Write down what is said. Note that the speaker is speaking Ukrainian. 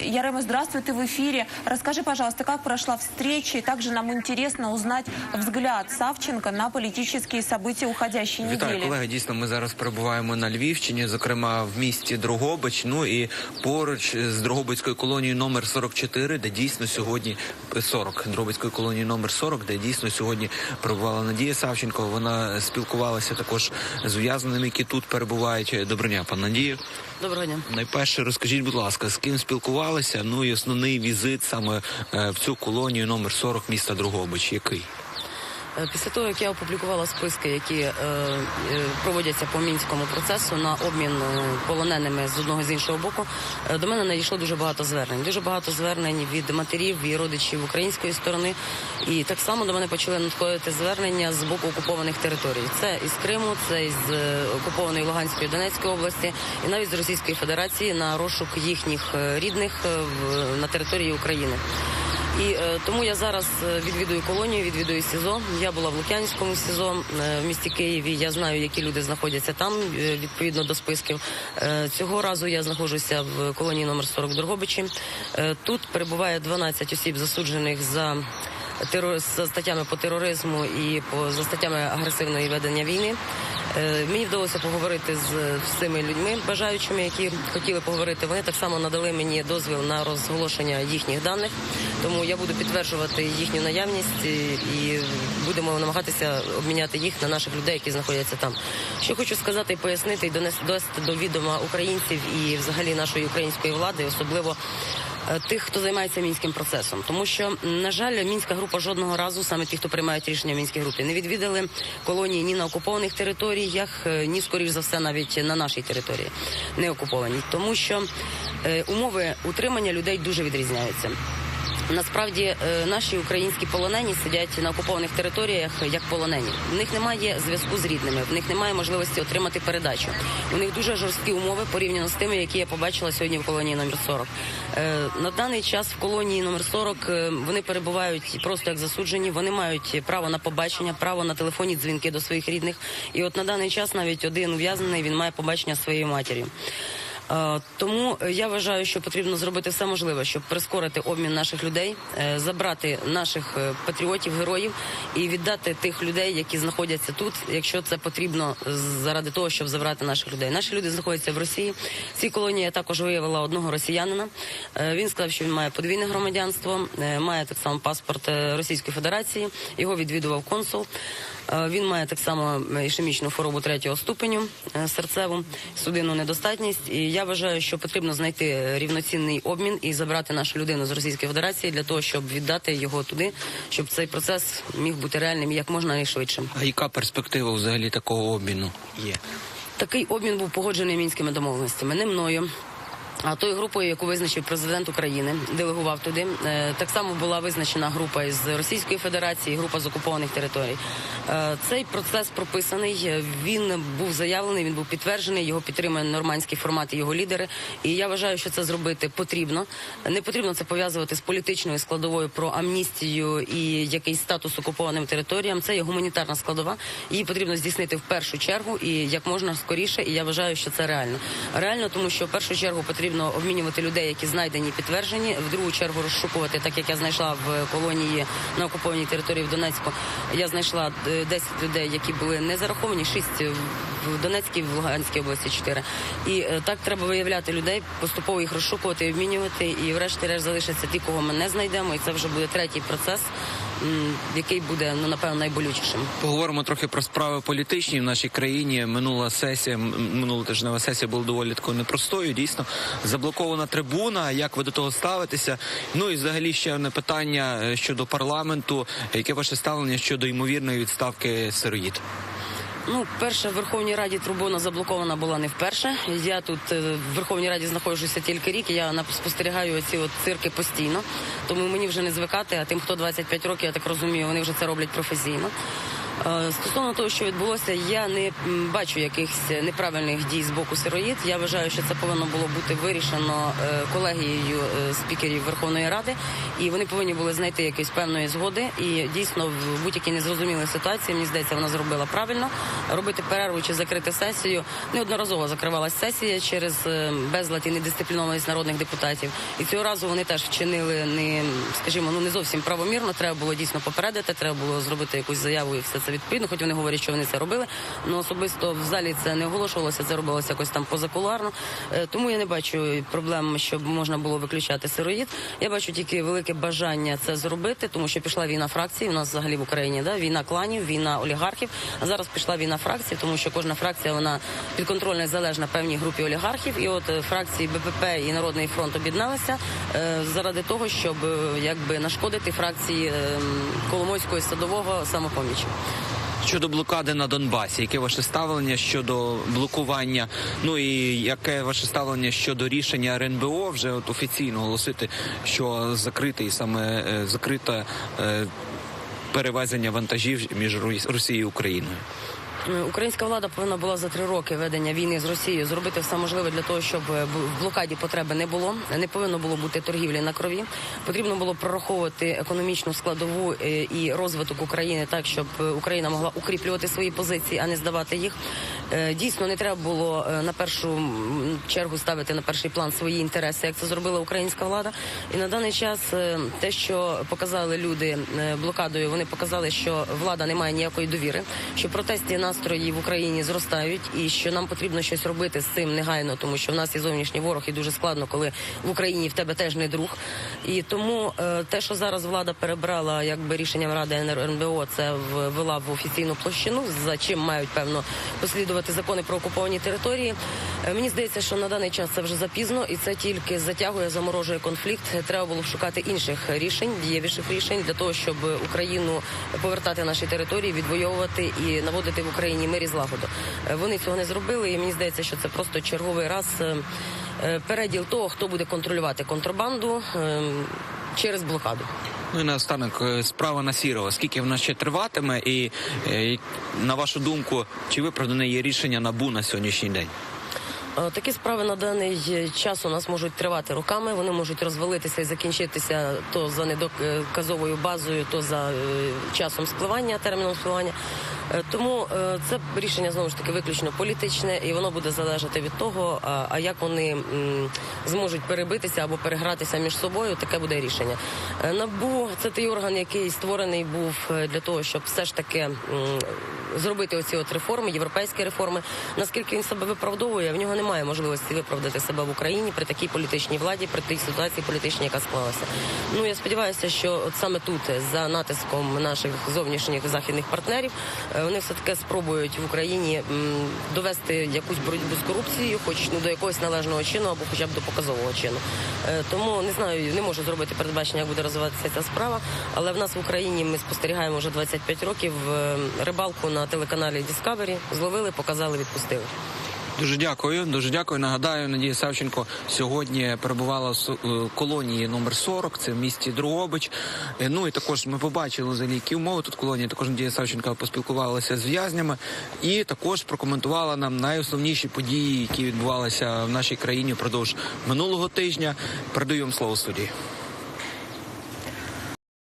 Ярема, здравствуй, ты в эфире. Расскажи, пожалуйста, как прошла встреча, и также нам интересно узнать взгляд Савченко на политические события уходящей Вітаю, недели. колеги. Дійсно, ми зараз перебуваємо на Львівщині, зокрема в місті Дрогобич. Ну і поруч з Дрогобицькою колонією номер 44, де дійсно сьогодні 40, Дрогобицькою колонією номер 40, де дійсно сьогодні перебувала Надія Савченко. Вона спілкувалася також з ув'язненими, які тут перебувають. Доброго дня, пан Надію. Доброго дня. Найперше розкажіть, будь ласка, з ким спілкувалися? Ну і основний візит саме е, в цю колонію номер 40 міста Другобич. Який? Е, Після того, як я опублікувала списки, які е, е, проводяться по мінському процесу на обмін полоненими з одного з іншого боку, до мене надійшло дуже багато звернень. Дуже багато звернень від матерів і родичів української сторони. І так само до мене почали надходити звернення з боку окупованих територій. Це із Криму, це із окупованої Луганської Донецької області, і навіть з Російської Федерації на розшук їхніх рідних на території України. І е, тому я зараз е, відвідую колонію, відвідую СІЗО. Я була в Лук'янському СІЗО е, в місті Києві. Я знаю, які люди знаходяться там відповідно до списків. Цього разу я знаходжуся в колонії номер 40 в Дрогобичі. Тут перебуває 12 осіб, засуджених за терор... за статтями по тероризму і по за статтями агресивної ведення війни. Е, Мені вдалося поговорити з цими людьми, бажаючими, які хотіли поговорити. Вони так само надали мені дозвіл на розголошення їхніх даних, тому я буду підтверджувати їхню наявність і, будемо намагатися обміняти їх на наших людей, які знаходяться там. Що хочу сказати і пояснити, і донести до відома українців і взагалі нашої української влади, особливо тих, хто займається мінським процесом, тому що на жаль, мінська група жодного разу, саме ті, хто приймають рішення в мінській групі, не відвідали колонії ні на окупованих територіях, е, ні скоріш за все, навіть на нашій території не окупованій, тому що е, умови утримання людей дуже відрізняються. Насправді е, наші українські полонені сидять на окупованих територіях як полонені. В них немає зв'язку з рідними, в них немає можливості отримати передачу. У них дуже жорсткі умови порівняно з тими, які я побачила сьогодні в колонії номер 40. Е, На даний час в колонії номер 40 е, вони перебувають просто як засуджені. Вони мають право на побачення, право на телефонні дзвінки до своїх рідних. І от на даний час навіть один ув'язнений він має побачення зі своєю матір'ю. Е, Тому я вважаю, що потрібно зробити все можливе, щоб прискорити обмін наших людей, е, забрати наших е, патріотів, героїв і віддати тих людей, які знаходяться тут, якщо це потрібно заради того, щоб забрати наших людей. Наші люди знаходяться в Росії. В цій колонії я також виявила одного росіянина. Він сказав, що він має подвійне громадянство, має так само паспорт Російської Федерації. Його відвідував консул. Він має так само ішемічну хворобу третього ступеню серцеву, судинну недостатність. І я вважаю, що потрібно знайти рівноцінний обмін і забрати нашу людину з Російської Федерації для того, щоб віддати його туди, щоб цей процес міг бути реальним як можна найшвидшим. А яка перспектива взагалі такого обміну є? Такий обмін був погоджений мінськими домовленостями, не мною. А тою групою, яку визначив президент України, делегував туди. Е, Так само була визначена група із Російської Федерації, група з окупованих територій. Е, Цей процес прописаний. е, Він був заявлений, він був підтверджений. Його підтримує нормандський формат і його лідери. І я вважаю, що це зробити потрібно. Не потрібно це пов'язувати з політичною складовою про амністію і якийсь статус окупованим територіям. Це є гуманітарна складова. Її потрібно здійснити в першу чергу і як можна скоріше. І я вважаю, що це реально. Реально, тому що в першу чергу потрібно обмінювати людей, які знайдені підтверджені. В другу чергу розшукувати, так як я знайшла в колонії на окупованій території в Донецьку. Я знайшла е, 10 людей, які були не зараховані, 6 в Донецькій, в Луганській області 4. І е, так треба виявляти людей, поступово їх розшукувати, обмінювати. І врешті-решт залишаться ті, кого ми не знайдемо. І це вже буде третій процес, який буде ну напевно найболючішим. Поговоримо трохи про справи політичні в нашій країні. Минула сесія, минула тижнева сесія була доволі такою непростою. Дійсно, заблокована трибуна. Як ви до того ставитеся? Ну і взагалі ще одне питання е, щодо парламенту. Яке ваше ставлення щодо ймовірної відставки сироїд? Ну, перше, в Верховній Раді трибуна заблокована була не вперше. Я тут е, в Верховній Раді знаходжуся тільки рік. Я спостерігаю ці от цирки постійно. Тому мені вже не звикати. А тим, хто 25 років, я так розумію, вони вже це роблять професійно. Е, Стосовно того, що відбулося, я не бачу якихось неправильних дій з боку сироїд. Я вважаю, що це повинно було бути вирішено е, колегією е, спікерів Верховної Ради, і вони повинні були знайти якісь певної згоди. І дійсно в будь-якій незрозумілій ситуації, мені здається, вона зробила правильно. Робити перерву чи закрити сесію. Неодноразово закривалась сесія через безлад і недисциплінованість народних депутатів. І цього разу вони теж вчинили не, скажімо, ну не зовсім правомірно. Треба було дійсно попередити, треба було зробити якусь заяву і все це відповідно. Хоч вони говорять, що вони це робили. Ну особисто в залі це не оголошувалося, це робилося якось там позакуларно. Е, Тому я не бачу проблем, щоб можна було виключати сироїд. Я бачу тільки велике бажання це зробити, тому що пішла війна фракцій. У нас взагалі в Україні да війна кланів, війна олігархів. А зараз пішла війна фракцій, тому що кожна фракція вона підконтрольна і залежна певній групі олігархів. І от е, фракції БПП і Народний фронт об'єдналися е, заради того, щоб якби нашкодити фракції е, Коломойського і садового самопоміч. Щодо блокади на Донбасі, яке ваше ставлення щодо блокування? Ну і яке ваше ставлення щодо рішення РНБО вже от офіційно оголосити, що закритий саме е, закрите е, перевезення вантажів між Росією і Україною? Е, Українська влада повинна була за три роки ведення війни з Росією зробити все можливе для того, щоб е, в блокаді потреби не було. Не повинно було бути торгівлі на крові. Потрібно було прораховувати економічну складову е, і розвиток України так, щоб Україна могла укріплювати свої позиції, а не здавати їх. Е, Дійсно, не треба було е, на першу чергу ставити на перший план свої інтереси, як це зробила українська влада. І на даний час е, те, що показали люди блокадою, вони показали, що влада не має ніякої довіри, що протестні настрої в Україні зростають, і що нам потрібно щось робити з цим негайно, тому що в нас є зовнішній ворог, і дуже складно, коли в Україні в тебе теж не друг. І тому те, що зараз влада перебрала, якби рішенням ради НРНБО, це ввела в офіційну площину, за чим мають певно послідувати закони про окуповані території. Е, Мені здається, що на даний час це вже запізно, і це тільки затягує, заморожує конфлікт. Треба було шукати інших рішень, дієвіших рішень для того, щоб Україну повертати наші території, відвоювати і наводити в Україні мир і злагоду. Е, Вони цього не зробили, і мені здається, що це просто черговий раз е, переділ того, хто буде контролювати контрабанду е, через блокаду. Ну і наостанок е, справа на Сірова. Скільки вона ще триватиме, і е, на вашу думку, чи виправдане є рішення НАБУ на сьогоднішній день? Е, Такі справи на даний час у нас можуть тривати роками. Вони можуть розвалитися і закінчитися то за недоказовою базою, то за е, часом спливання, терміном спливання. Е, Тому е, це рішення знову ж таки виключно політичне, і воно буде залежати від того, а, як вони зможуть перебитися або перегратися між собою. Таке буде рішення. Е, Набу це той орган, який створений був е, для того, щоб все ж таки зробити оці от реформи, європейські реформи. Наскільки він себе виправдовує, в нього немає можливості виправдати себе в Україні при такій політичній владі, при тій ситуації політичній, яка склалася. Ну я сподіваюся, що от саме тут, за натиском наших зовнішніх західних партнерів, е, вони все таки спробують в Україні довести якусь боротьбу з корупцією, хоч ну до якогось належного чину або хоча б до показового чину. Е, Тому не знаю, не можу зробити передбачення, як буде розвиватися ця справа. Але в нас в Україні ми спостерігаємо вже 25 років е, рибалку на телеканалі Discovery. Зловили, показали, відпустили. Дуже дякую. Дуже дякую. Нагадаю, Надія Савченко сьогодні перебувала в е, колонії номер 40, це в місті Другобич. Е, Ну і також ми побачили взагалі, які умови тут колонії. Також Надія Савченко поспілкувалася з в'язнями і також прокоментувала нам найосновніші події, які відбувалися в нашій країні впродовж минулого тижня. Передаю вам слово студії.